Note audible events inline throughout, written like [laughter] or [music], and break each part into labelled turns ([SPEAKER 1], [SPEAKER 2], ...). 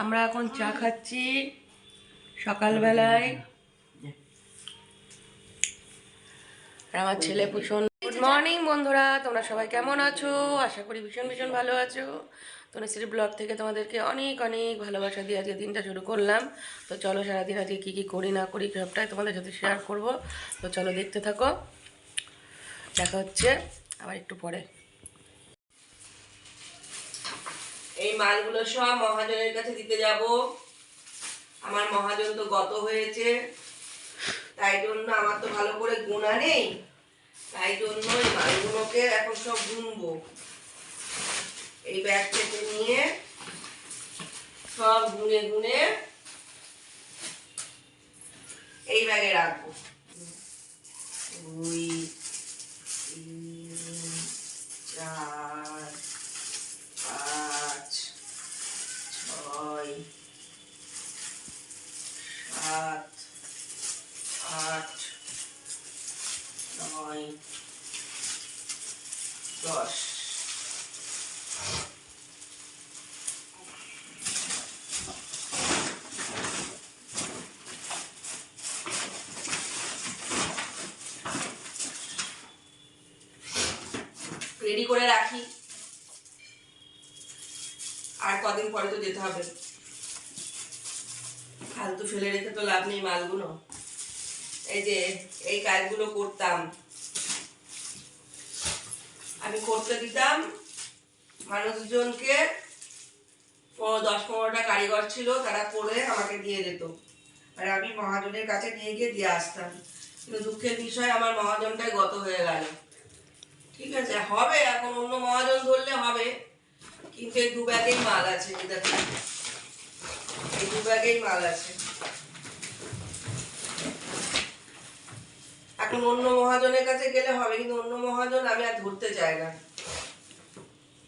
[SPEAKER 1] আমরা এখন চা খাচ্ছি সকালবেলায়। আমার ছেলে ভীষণ গুড মর্নিং বন্ধুরা, তোমরা সবাই কেমন আছো? আশা করি ভীষণ ভীষণ ভালো আছো। তো তনুশ্রী ব্লগ থেকে তোমাদেরকে অনেক অনেক ভালোবাসা দিয়ে আজকে দিনটা শুরু করলাম। তো চলো সারাদিন আজকে কী কী করি না করি সবটাই তোমাদের সাথে শেয়ার করব। তো চলো দেখতে থাকো। দেখা হচ্ছে আবার একটু পরে। এই মালগুলো সব মহাজনের কাছে দিতে যাব। আমার মহাজন তো গত হয়েছে। তাই জন্য আমার তো ভালো করে গুণা নেই। তাই জন্য এই মালগুলোকে এখন সব গুনবো। এই ব্যাগ থেকে নিয়ে সব গুনে গুনে এই ব্যাগে রাখব। রেডি করে রাখি। আর কদিন পরে তো যেতে হবে। ফালতু ফেলে রেখে তো লাভ নেই মালগুলো। এই যে, এই কাজগুলো করতাম। আমি করতে দিতাম। মানুষজনকে দশ পনেরোটা কারিগর ছিল, তারা করে আমাকে দিয়ে দিত। আর আমি মহাজনের কাছে নিয়ে গিয়ে দিয়ে আসতাম। কিন্তু দুঃখের বিষয়, আমার মহাজনটাই গত হয়ে গেল। ঠিক আছে, হবে, এখন অন্য মহাজন ধরলে হবে। কিন্তু এই দু ব্যাগেই মাল আছে এই দু ব্যাগেই মাল আছে। এখন অন্য মহাজনের কাছে গেলে হবে, কিন্তু অন্য মহাজন আমি আর ধরতে চাই না।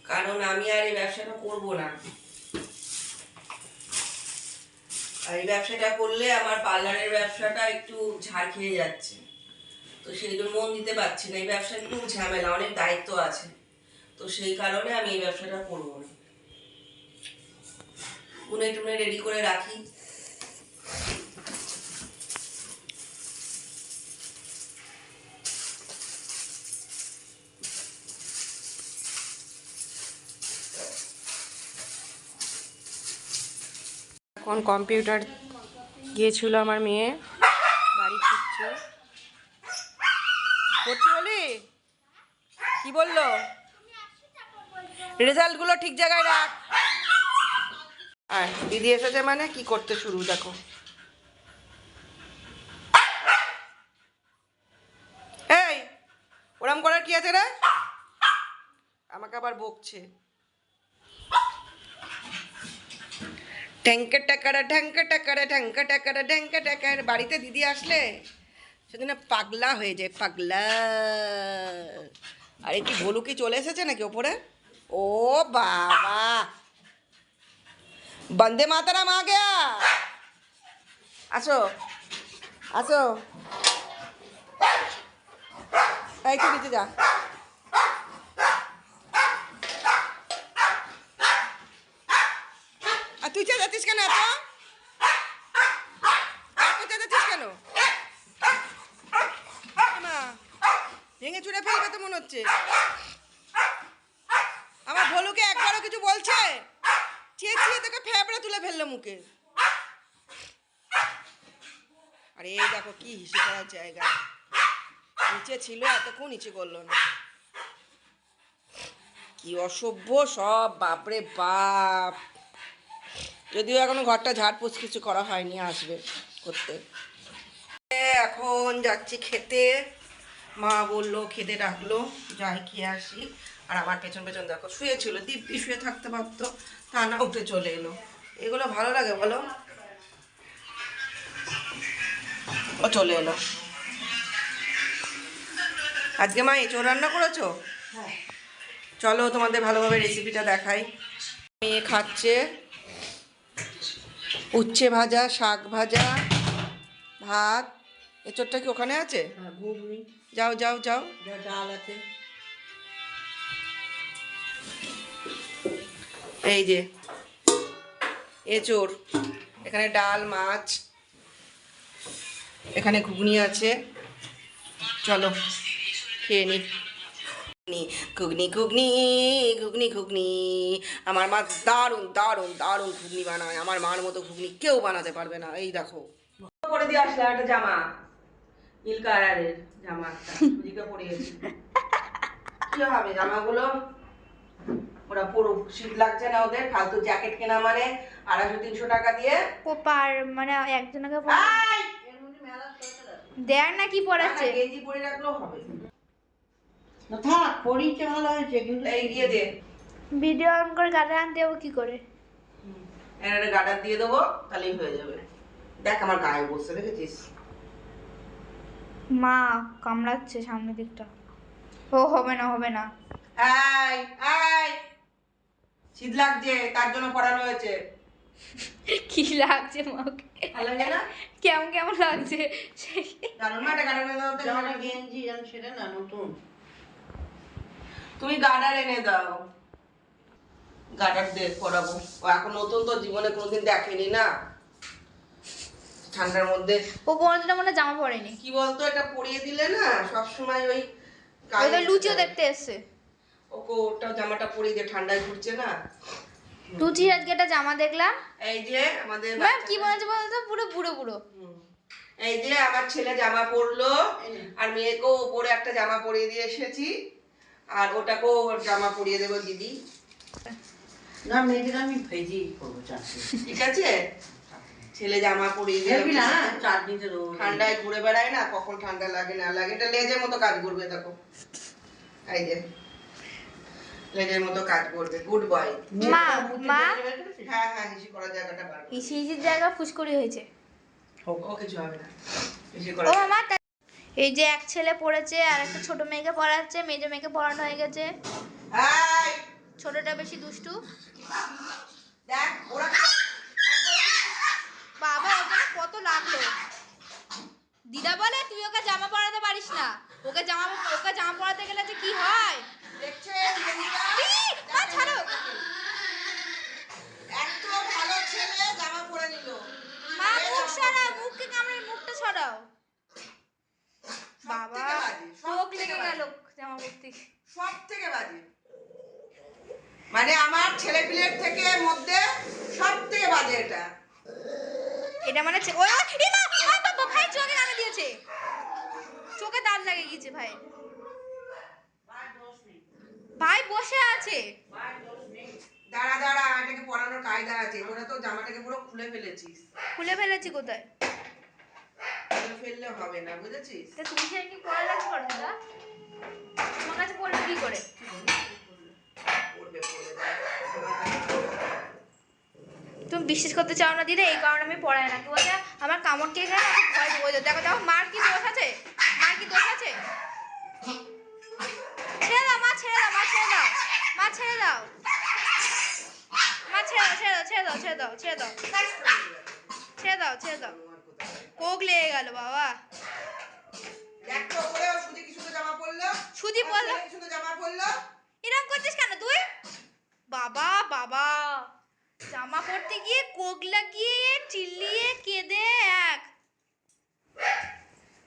[SPEAKER 1] কারণ আমি আর এই ব্যবসাটা করব না। আর এই ব্যবসাটা করলে আমার পার্লারের ব্যবসাটা একটু ঝাড় খেয়ে যাচ্ছে। তো জন্য মন দিতে পারছি না, এই ব্যবসা একটু ঝামেলা, অনেক দায়িত্ব আছে। তো সেই কারণে আমি এই ব্যবসাটা করব না। গুনে টুনে রেডি করে রাখি। এখন কম্পিউটার গিয়েছিল আমার মেয়ে। রেজাল্টগুলো ঠিক জায়গায় রাখ। আর দিদি এসেছে মানে কি করতে শুরু, দেখো। এই, ওরম করার কি আছে রে? আমাকে আবার বকছে। ট্যাঙ্কে টাকারা ঢ্যাঙ্কে টাকারা ঢ্যাঙ্কে টাকারা ঢ্যাঙ্কে টাকার। বাড়িতে দিদি আসলে সেদিন পাগলা হয়ে যায়, পাগলা। আরে কি ভলু কি চলে এসেছে নাকি ওপরে? ও বাবা বন্দে মাতারাম আ গয়া আসো আসো তুই নিচে যা আর তুই কেন চেঁচাচ্ছিস কেন ফেলবে তো মনে হচ্ছে আমার ভলুকে একবারও কিছু বলছে? চেঁচিয়ে তোকে ফেবড়ে তুলে ফেলল মুখে। আরে এই দেখো কি হিসে করার জায়গা। নিচে ছিল এতক্ষণ, নিচে করল না। কি অসভ্য সব, বাপরে বাপ। যদিও এখনও ঘরটা ঝাড়পোছ কিছু করা হয়নি, আসবে করতে। এখন যাচ্ছি খেতে। মা বলল, খেতে ডাকলো, যাই খেয়ে আসি। আর আমার পেছন পেছন দেখো শুয়ে শুয়েছিল দিব্যি শুয়ে থাকতে পারতো। তা না উঠে চলে এলো। এগুলো ভালো লাগে বলো? ও চলে এলো। আজকে মা এঁচড় রান্না করেছ? চলো তোমাদের ভালোভাবে রেসিপিটা দেখাই। মেয়ে খাচ্ছে। উচ্ছে ভাজা শাক ভাজা ভাত। এঁচড়টা কি ওখানে আছে?
[SPEAKER 2] ঘুগনি।
[SPEAKER 1] যাও যাও যাও।
[SPEAKER 2] ডাল আছে।
[SPEAKER 1] এই যে এঁচোড় এখানে ডাল, মাছ, এখানে ঘুগনি আছে। চলো, খেয়ে নি। ঘুগনি ঘুগনি ঘুগনি ঘুগনি আমার মা দারুণ দারুণ দারুণ ঘুগনি বানায়। আমার মার মতো ঘুগনি কেউ বানাতে পারবে না। এই দেখো। পরে দিয়ে আসলে একটা জামা। নীল কালারের জামা দিকে পরিয়েছি কি হবে জামাগুলো? ওরা পুরো শীত লাগছে না ওদের ফালতু জ্যাকেট কেনা মানে আড়াইশো তিনশো টাকা দিয়ে।
[SPEAKER 2] ও পার মানে একজনকে! দেখ না কি পড়াচ্ছে?
[SPEAKER 1] গেঞ্জি পরে রাখলেও হবে।
[SPEAKER 3] না থাক পরিচয় ভালো হয়েছে কিন্তু
[SPEAKER 1] এই দিয়ে দে।
[SPEAKER 2] ভিডিও অন করে গাড়ি আনতে যাব কি করে?
[SPEAKER 1] একটা দিয়ে দেবো তাহলেই হয়ে যাবে। দেখ আমার গায়ে বসে দেখেছিস?
[SPEAKER 2] মা কামড়াচ্ছে সামনের দিকটা। ও হবে না হবে না।
[SPEAKER 1] আই আই শীত লাগছে তার জন্য পড়ানো হয়েছে।
[SPEAKER 2] কি লাগছে মাকে?
[SPEAKER 1] ভালো লাগে না?
[SPEAKER 2] কেমন কেমন লাগছে?
[SPEAKER 3] গেঞ্জি জান সেটা না নতুন।
[SPEAKER 1] তুমি গাডার এনে দাও। গাডার দিয়ে পরাবো ও এখন নতুন তো জীবনে কোনোদিন দেখেনি না। ঠান্ডার মধ্যে।
[SPEAKER 2] ও কোনোদিনও মনে জামা পরেনি।
[SPEAKER 1] কি বলতো এটা পরিয়ে দিলে না সবসময় ওই
[SPEAKER 2] ওদের লুচিও দেখতে এসছে।
[SPEAKER 1] ওকে ওটা জামাটা পরিয়ে দিয়ে ঠান্ডায় ঘুরছে না।
[SPEAKER 2] লুচির আজকে একটা জামা দেখলাম।
[SPEAKER 1] এই যে আমাদের
[SPEAKER 2] ম্যাম কি হচ্ছে বলতো? পুরো বুড়ো বুড়ো
[SPEAKER 1] হুম। এই যে আমার ছেলে জামা পরলো আর মেয়েকেও ওপরে একটা জামা পরিয়ে দিয়ে এসেছি। আর ওটাকেও ওর জামা পরিয়ে দেবো দিদি।
[SPEAKER 3] না মেয়েদের আমি ভেজি করব চাকরি
[SPEAKER 1] ঠিক আছে? ছেলে জামা পরিয়ে দিলাম
[SPEAKER 3] না? চাটনিতে দেবো।
[SPEAKER 1] ঠান্ডায় ঘুরে বেড়ায় না কখন ঠান্ডা লাগে না লাগে এটা লেজের মতো কাজ করবে দেখো। এই যে। লেজের মতো কাজ করবে। গুড বয়
[SPEAKER 2] মা মা
[SPEAKER 1] হ্যাঁ হ্যাঁ হিসি করার জায়গাটা পারবে
[SPEAKER 2] ইসি ইসির জায়গা হয়েছে।
[SPEAKER 1] ও কিছু হবে না। হিসি করা
[SPEAKER 2] মামা তা- এই যে এক ছেলে পড়েছে আর একটা ছোট মেয়েকে পড়াচ্ছে মেজো মেয়েকে পড়ানো হয়ে গেছে। ছোটটা বেশি দুষ্টু।
[SPEAKER 1] দেখ ওরা
[SPEAKER 2] বাবা ওখানে কত লাগল। দিদা বলে তুই ওকে জামা পরাতে পারিস না। ওকে জামা ওকে জামা পরাতে গেলে যে কি হয়? ছাড়ো।
[SPEAKER 1] এত ভালো ছেলে জামা পরে নিল।
[SPEAKER 2] মা মুখ সরাও মুখকে কামড়ে মুখটা সরাও। বাবা চোখ লেগে গেল জামা পরতে।
[SPEAKER 1] সব থেকে বাজে। মানে আমার ছেলে পিলের থেকে মধ্যে সব থেকে বাজে এটা।
[SPEAKER 2] এটা মানে ওই ওই, মা, ভাই চোখে নামে দিয়েছে। চোখে দাগ লাগে গেছে ভাই। ভাই বসে আছে।
[SPEAKER 1] দাঁড়া দাঁড়া এটাকে পরানোর কায়দা আছে। ওরা তো জামাটাকে পুরো খুলে ফেলেছিস।
[SPEAKER 2] খুলে ফেলেছি কোথায়?
[SPEAKER 1] খুলে ফেললে হবে না বুঝেছিস?
[SPEAKER 2] তা তুমি সে কি পড়া করো তোমার কাছে পড়বে কি করে?
[SPEAKER 1] পড়বে পড়বে।
[SPEAKER 2] তুমি বিশ্বাস করতে চাও না দিদা এই কারণে আমি পড়াই না। কি বলছে আমার কামড় কে গেলে ভয় যাই। দেখো দেখো মার কি দোষ আছে? মার কি দোষ আছে? ছেড়ে দাও মা ছেড়ে দাও মা ছেড়ে দাও। মা ছেড়ে দাও ছেড়ে দাও ছেড়ে দাও ছেড়ে দাও ছেড়ে দাও। ছেড়ে দাও কোক লেগে গেল বাবা। সুদি
[SPEAKER 1] পরলো?
[SPEAKER 2] এরকম করছিস কেন তুই? বাবা বাবা। জামা পরতে গিয়ে কোক লাগিয়ে চিল্লিয়ে কেঁদে এক।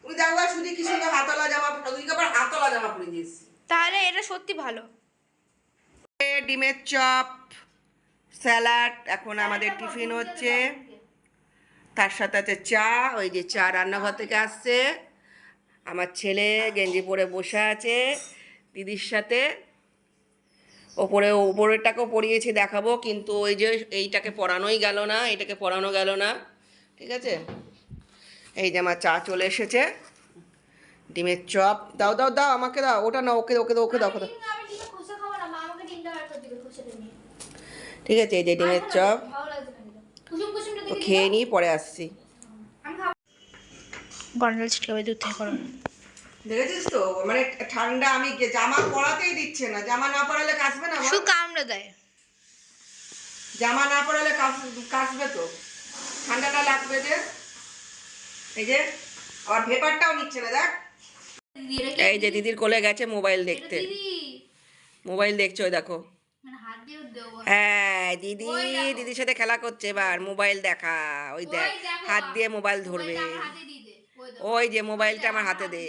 [SPEAKER 1] তুমি দেখো শুধু কি সুন্দর হাতলা জামা তুই আবার হাতলা জামা পরে দিয়েছিস
[SPEAKER 2] তাহলে এটা সত্যি ভালো।
[SPEAKER 1] ডিমের চপ স্যালাড এখন আমাদের টিফিন হচ্ছে। তার সাথে আছে চা ওই যে চা রান্নাঘর থেকে আসছে। আমার ছেলে গেঞ্জি পরে বসে আছে দিদির সাথে। ওপরে ওপরেরটাকেও পরিয়েছি দেখাবো। কিন্তু ওই যে এইটাকে পরানোই গেল না এটাকে পরানো গেল না। ঠিক আছে? এই যে আমার চা চলে এসেছে। ডিমের চপ। দাও দাও দাও আমাকে দাও ওটা না ওকে ওকে দাও ওকে দাও ওকে দাও।
[SPEAKER 2] নিয়ে
[SPEAKER 1] ঠিক আছে এই যে ডিমের চপ। তো খেয়ে নিই পরে আসছি।
[SPEAKER 2] গন্ডল ছিটকে দূর থেকে করো
[SPEAKER 1] দেখেছিস তো? মানে ঠান্ডা আমি জামা পরাতেই দিচ্ছে না। জামা না পরালে কাচবে না
[SPEAKER 2] শুধু কামড়ে দেয়
[SPEAKER 1] জামা না পরালে কাচবে তো। ঠান্ডাটা লাগবে যে। এই যে আবার ভেপারটাও নিচ্ছে না দেখ। এই যে দিদির কোলে গেছে মোবাইল দেখতে। মোবাইল দেখছ ওই দেখো।
[SPEAKER 2] মানে
[SPEAKER 1] হ্যাঁ দিদি দিদির সাথে খেলা করছে এবার মোবাইল দেখা ওই দেখ হাত দিয়ে মোবাইল ধরবে।
[SPEAKER 2] ওই
[SPEAKER 1] যে মোবাইলটা আমার হাতে দে।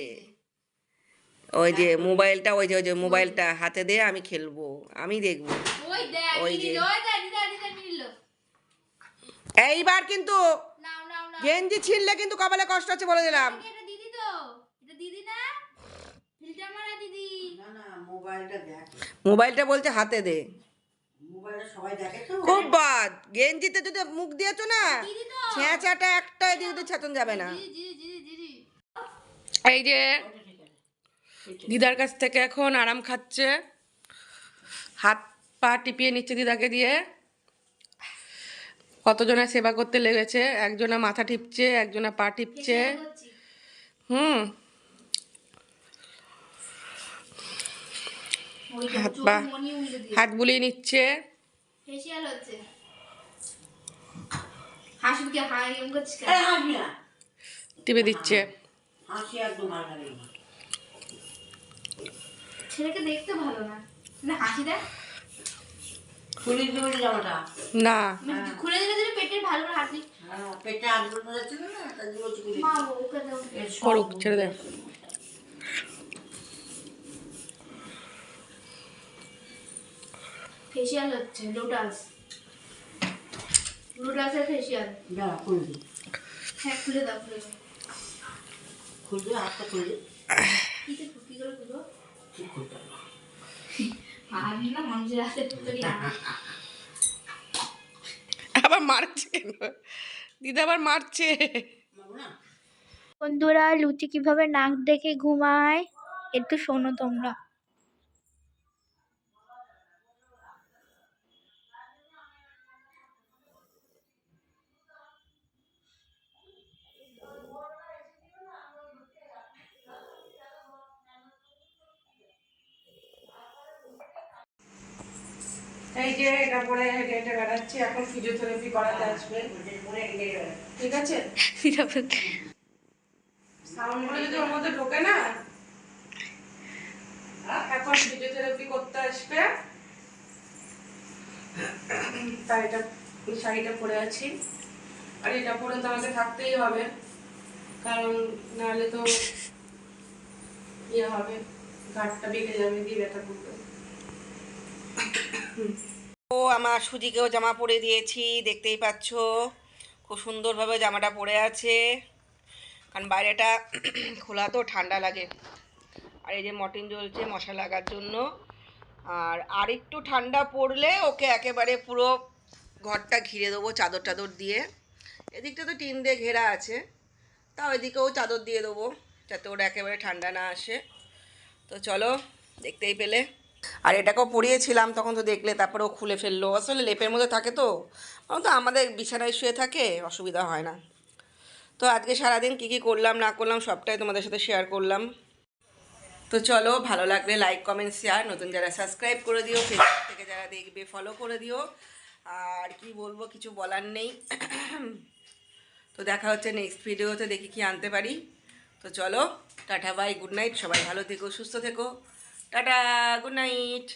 [SPEAKER 1] ওই যে মোবাইলটা ওই যে ওই যে মোবাইলটা হাতে দে আমি খেলব আমি দেখব।
[SPEAKER 2] ওই
[SPEAKER 1] যে। এইবার কিন্তু গেঞ্জি ছিঁড়লে কিন্তু কপালে কষ্ট হচ্ছে বলে দিলাম
[SPEAKER 2] এটা দিদি তো এটা দিদি না ফিল্টার মারা দিদি
[SPEAKER 3] না না মোবাইলটা
[SPEAKER 1] বলছে হাতে দে।
[SPEAKER 3] মোবাইলটা সবাই দেখে তো?
[SPEAKER 1] খুব বাদ। গেঞ্জিতে যদি মুখ দিয়েছ না
[SPEAKER 2] দিদি
[SPEAKER 1] ছেঁচাটা একটা এদিক ওদিক ছেতন যাবে না। এই যে দিদার কাছ থেকে এখন আরাম খাচ্ছে। হাত পা টিপিয়ে নিচ্ছে দিদাকে দিয়ে। কতজনা সেবা করতে লেগেছে? একজনা মাথা টিপছে একজনা পা টিপছে। হুম। হাত পা
[SPEAKER 2] মনি দিয়ে
[SPEAKER 1] হাত বুলিয়ে নিচ্ছে।
[SPEAKER 2] ফেসিয়াল হচ্ছে। হাসিকে হাই এম করছিস কেন?
[SPEAKER 3] আরে না।
[SPEAKER 1] টিপে দিচ্ছে।
[SPEAKER 3] হাসি একদম ভালো
[SPEAKER 2] ছেলেকে দেখতে ভালো না। না হাসি দেখ।
[SPEAKER 3] খুলে দিবে জামাটা?
[SPEAKER 1] না।
[SPEAKER 2] খুলে দিলে দিলে পেটের ভালো করে হাসি
[SPEAKER 3] হ্যাঁ, পেটে যাচ্ছিল না জন্য
[SPEAKER 2] মা ওকে দাও
[SPEAKER 1] করুক ছেড়ে দে।
[SPEAKER 2] ফেসিয়াল হচ্ছে লোটাস লোটাসের ফেসিয়াল
[SPEAKER 3] দাঁড়া, খুলে দে।
[SPEAKER 2] হ্যাঁ খুলে দাও খুলে দাও।
[SPEAKER 3] হাতটা
[SPEAKER 2] করে খুলবো
[SPEAKER 3] ঠিক খুলতে।
[SPEAKER 2] আর না মানুষের হাতে
[SPEAKER 1] আবার মারছে। কেন দিদা আবার মারছে।
[SPEAKER 3] মারবো
[SPEAKER 4] বন্ধুরা লুচি কীভাবে নাক ডেকে ঘুমায় একটু শোনো তোমরা।
[SPEAKER 1] এই যে এটা পরে হেঁটে বেড়াচ্ছি, এখন ফিজিওথেরাপি করাতে আসবে। ঠিক আছে? সাউন্ডগুলো যদি ওর মধ্যে ঢোকে না? এখন ফিজিওথেরাপি করতে আসবে। তাই এটা শাড়িটা পরে আছি। আর এটা পরে তো আমাকে থাকতেই হবে। কারণ নাহলে তো ইয়ে হবে, ঘাটটা বেঁকে যাবে দিয়ে ব্যথা করবে। ও আমার সুজিকেও জামা পরে দিয়েছি, দেখতেই পাচ্ছ। খুব সুন্দরভাবে জামাটা পরে আছে। কারণ বাইরেটা [clears throat] খোলা তো, ঠান্ডা লাগে। আর এই যে মটন জ্বলছে মশা লাগার জন্য। আর আর একটু ঠান্ডা পড়লে ওকে একেবারে পুরো ঘরটা ঘিরে দেবো চাদর টাদর দিয়ে। এদিকটা তো টিন দিয়ে ঘেরা আছে। তাও এদিকেও চাদর দিয়ে দেবো, যাতে ওরা একেবারে ঠান্ডা না আসে। তো চলো, দেখতেই পেলে। আর এটাকেও পরিয়েছিলাম, তখন তো দেখলে তারপরে ও খুলে ফেলল। আসলে লেপের মধ্যে থাকে তো তো আমাদের বিছানায় শুয়ে থাকে, অসুবিধা হয় না। তো আজকে সারাদিন কী কী করলাম, না করলাম, সবটাই তোমাদের সাথে শেয়ার করলাম। তো চলো, ভালো লাগলে লাইক কমেন্ট শেয়ার নতুন যারা সাবস্ক্রাইব করে দিও ফেসবুক থেকে যারা দেখবে ফলো করে দিও। আর কি বলব, কিছু বলার নেই। তো দেখা হচ্ছে নেক্সট ভিডিওতে দেখি কি আনতে পারি। তো চলো, টাটা বাই গুড নাইট সবাই ভালো থেকো, সুস্থ থেকো। Tata good night